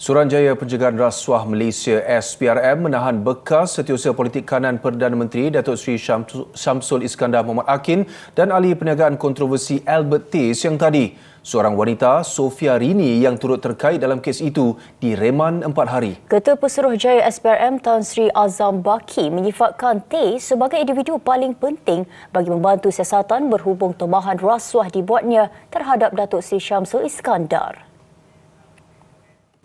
Suruhanjaya Pencegahan Rasuah Malaysia SPRM menahan bekas setiausaha politik kanan Perdana Menteri Datuk Seri Syamsul Iskandar Muhammad Akin dan ahli perniagaan kontroversi Albert T siang tadi. Seorang wanita, Sofia Rini yang turut terkait dalam kes itu direman empat hari. Ketua Pesuruhjaya SPRM Tan Sri Azam Baki menyifatkan T sebagai individu paling penting bagi membantu siasatan berhubung tomahan rasuah dibuatnya terhadap Datuk Seri Syamsul Iskandar.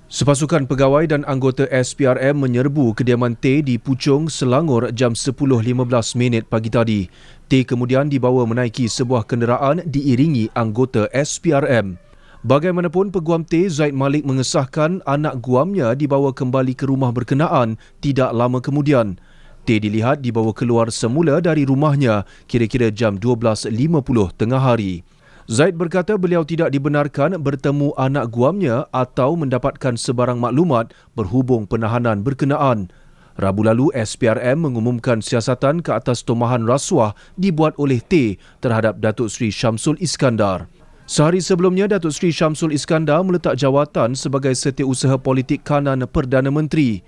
Sepasukan pegawai dan anggota SPRM menyerbu kediaman T di Puchong, Selangor jam 10.15 minit pagi tadi. T kemudian dibawa menaiki sebuah kenderaan diiringi anggota SPRM. Bagaimanapun peguam T Zaid Malik mengesahkan anak guamnya dibawa kembali ke rumah berkenaan tidak lama kemudian. T dilihat dibawa keluar semula dari rumahnya kira-kira jam 12.50 tengah hari. Zaid berkata beliau tidak dibenarkan bertemu anak guamnya atau mendapatkan sebarang maklumat berhubung penahanan berkenaan. Rabu lalu, SPRM mengumumkan siasatan ke atas tomahan rasuah dibuat oleh T terhadap Datuk Seri Syamsul Iskandar. Sehari sebelumnya, Datuk Seri Syamsul Iskandar meletak jawatan sebagai setiausaha politik kanan Perdana Menteri.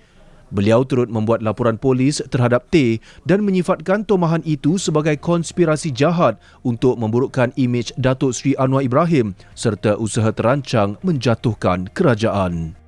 Beliau turut membuat laporan polis terhadap T dan menyifatkan tomahan itu sebagai konspirasi jahat untuk memburukkan imej Datuk Seri Anwar Ibrahim serta usaha terancang menjatuhkan kerajaan.